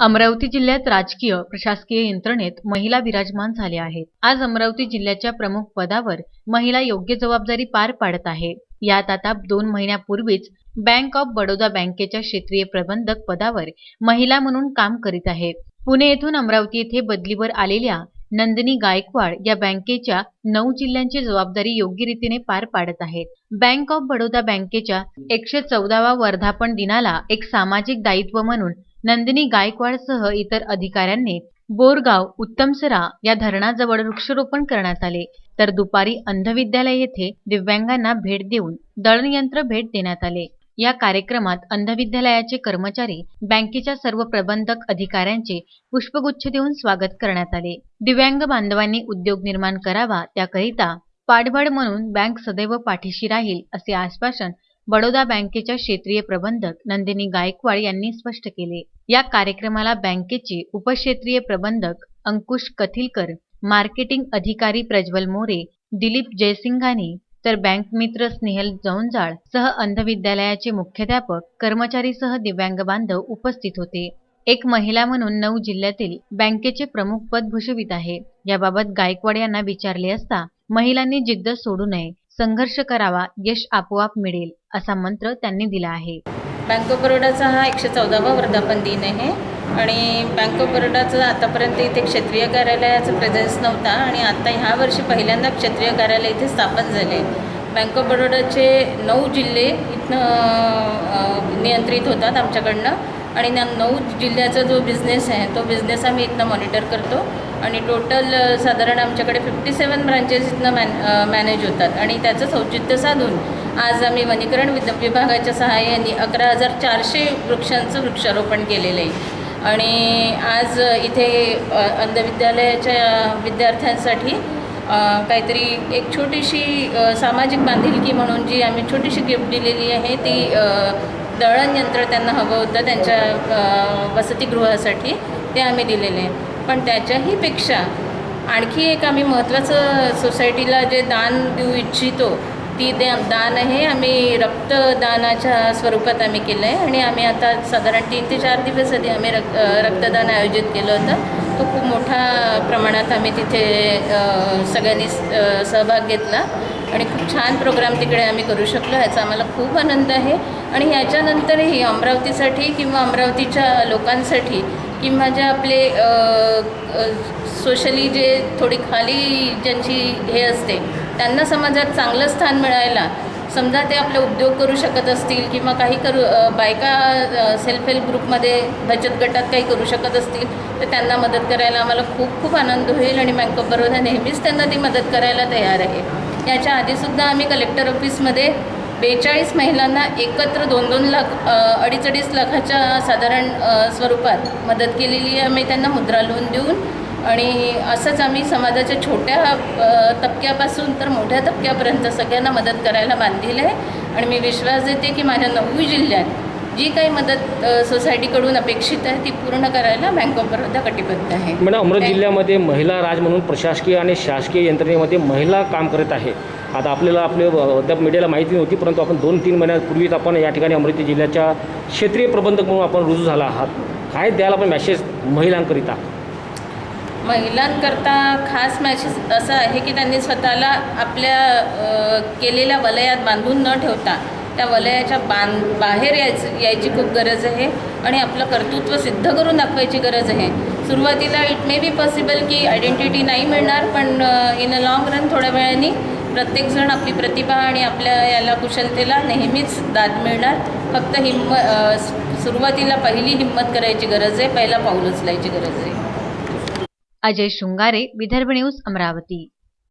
अमरावती जिल्ह्यात राजकीय प्रशासकीय यंत्रणेत महिला विराजमान झाल्या आहेत. आज अमरावती जिल्ह्याच्या प्रमुख पदावर महिला योग्य जबाबदारी पार पाडत आहे. यात आता दोन महिन्यापूर्वीच बँक ऑफ बडोदा बँकेच्या क्षेत्रीय प्रबंधक पदावर महिला म्हणून काम करीत आहे पुणे येथून अमरावती येथे बदलीवर आलेल्या नंदिनी गायकवाड या बँकेच्या नऊ जिल्ह्यांची जबाबदारी योग्य रीतीने पार पाडत आहेत. बँक ऑफ बडोदा बँकेच्या एकशे चौदावा वर्धापन दिनाला एक सामाजिक दायित्व म्हणून नंदिनी गायकवाडसह इतर अधिकाऱ्यांनी बोरगाव उत्तमसरा या धरणाजवळ वृक्षारोपण करण्यात आले. तर दुपारी अंधविद्यालय येथे दिव्यांगांना भेट देऊन दळणयंत्र भेट देण्यात आले. या कार्यक्रमात अंधविद्यालयाचे कर्मचारी बँकेच्या सर्व प्रबंधक अधिकाऱ्यांचे पुष्पगुच्छ देऊन स्वागत करण्यात आले. दिव्यांग बांधवांनी उद्योग निर्माण करावा त्याकरिता पाठबळ म्हणून बँक सदैव पाठीशी राहील असे आश्वासन बडोदा बँकेच्या क्षेत्रीय प्रबंधक नंदिनी गायकवाड यांनी स्पष्ट केले. या कार्यक्रमाला बँकेचे उपक्षेत्रीय प्रबंधक अंकुश कथिलकर मार्केटिंग अधिकारी प्रज्वल मोरे दिलीप जयसिंघानी तर बँक मित्र स्नेहल जौंजाळ सह अंधविद्यालयाचे मुख्याध्यापक कर्मचारीसह दिव्यांग बांधव उपस्थित होते. एक महिला म्हणून नऊ जिल्ह्यातील बँकेचे प्रमुख पद भूषवित आहे. याबाबत गायकवाड यांना विचारले असता महिलांनी जिद्द सोडू नये संघर्ष करावा यश आपोआप मिळेल असा मंत्र त्यांनी दिला आहे. बँक ऑफ बरोडाचा हा एकशे चौदावा वर्धापन दिन आहे आणि बँक ऑफ बरोडाचं आतापर्यंत इथे क्षेत्रीय कार्यालयाचा प्रेझेन्स नव्हता आणि आता ह्या वर्षी पहिल्यांदा क्षेत्रीय कार्यालय इथे स्थापन झाले. बँक ऑफ बरोडाचे नऊ जिल्हे इथनं नियंत्रित होतात आमच्याकडनं. आणि ना नऊ जिल्ह्याचा जो बिझनेस आहे तो बिझनेस आम्ही इथनं मॉनिटर करतो. आणि टोटल साधारण आमच्याकडे फिफ्टी सेवन ब्रांचेस इथनं मॅन मॅनेज होतात. आणि त्याचंच औचित्य साधून आज आम्ही वनीकरण विद विभागाच्या सहाय्याने अकरा हजार चारशे वृक्षांचं वृक्षारोपण केलेलं आहे. आणि आज इथे अंधविद्यालयाच्या विद्यार्थ्यांसाठी काहीतरी एक छोटीशी सामाजिक बांधिलकी म्हणून जी आम्ही छोटीशी गिफ्ट दिलेली आहे ती दळण यंत्र त्यांना हवं होतं त्यांच्या वसतिगृहासाठी ते आम्ही दिलेले. आहे पण त्याच्याही पेक्षा आणखी एक आम्ही महत्त्वाचं सोसायटीला जे दान देऊ इच्छितो ती दे दान आहे आम्ही रक्तदानाच्या स्वरूपात आम्ही केलं आहे आणि आम्ही आता साधारण तीन ते चार दिवस आधी आम्ही रक् रक्तदान आयोजित केलं होतं. तो खूप मोठ्या प्रमाणात आम्ही तिथे सगळ्यांनी सहभाग घेतला. आणि खूप छान प्रोग्राम तिकडे आम्ही करू शकलो ह्याचा आम्हाला खूप आनंद आहे. आणि ह्याच्यानंतरही अमरावतीसाठी किंवा अमरावतीच्या लोकांसाठी किंवा जे आपले सोशली जे थोडी खाली ज्यांची हे असते त्यांना समाजात चांगलं स्थान मिळायला समजा ते आपले उद्योग करू शकत असतील किंवा काही करू बायका सेल्फ हेल्प ग्रुपमध्ये बचत गटात काही करू शकत असतील तर त्यांना मदत करायला आम्हाला खूप खूप आनंद होईल आणि बँक ऑफ बरोदा नेहमीच त्यांना ती मदत करायला तयार आहे. याच्या आधीसुद्धा आम्ही कलेक्टर ऑफिसमध्ये बेचाळीस महिलांना एकत्र दोन दोन लाख अडीच अडीच लाखाच्या साधारण स्वरूपात मदत केलेली आहे. आम्ही त्यांना मुद्रा लोन देऊन आणि असंच आम्ही समाजाच्या छोट्या तबक्यापासून तर मोठ्या तबक्यापर्यंत सगळ्यांना मदत करायला बांधलेलं आहे. आणि मी विश्वास देते की माझ्या नऊ जिल्ह्यात जी काही मदत सोसायटीकडून अपेक्षित आहे ती पूर्ण करायला बँक ऑफ बरोदा कटिबद्ध आहे. मॅडम अमरावती जिल्ह्यामध्ये महिला राज म्हणून प्रशासकीय आणि शासकीय यंत्रणेमध्ये महिला काम करत आहे. आता आपल्याला आपल्या अद्याप मीडियाला माहिती नव्हती परंतु आपण दोन तीन महिन्यापूर्वीच आपण या ठिकाणी अमरावती जिल्ह्याच्या क्षेत्रीय प्रबंधक म्हणून आपण रुजू झाला आहात. काय द्याल आपण मॅसेज महिलांकरिता? महिलांकरता खास मॅसेज असा आहे की त्यांनी स्वतःला आपल्या केलेल्या वलयात बांधून न ठेवता त्या वलयाच्या बांध बाहेर यायचं यायची खूप गरज आहे आणि आपलं कर्तृत्व सिद्ध करून दाखवायची गरज आहे. सुरुवातीला इट मे बी पॉसिबल की आयडेंटिटी नाही मिळणार पण इन अ लाँग रन थोड्या वेळाने प्रत्येकजण आपली प्रतिभा आणि आपल्या याला कुशलतेला नेहमीच दाद मिळणार. फक्त हिंम सुरुवातीला पहिली हिंमत करायची गरज आहे पहिला पाऊल उचलायची गरज आहे. अजय शृंगारे विदर्भ न्यूज अमरावती.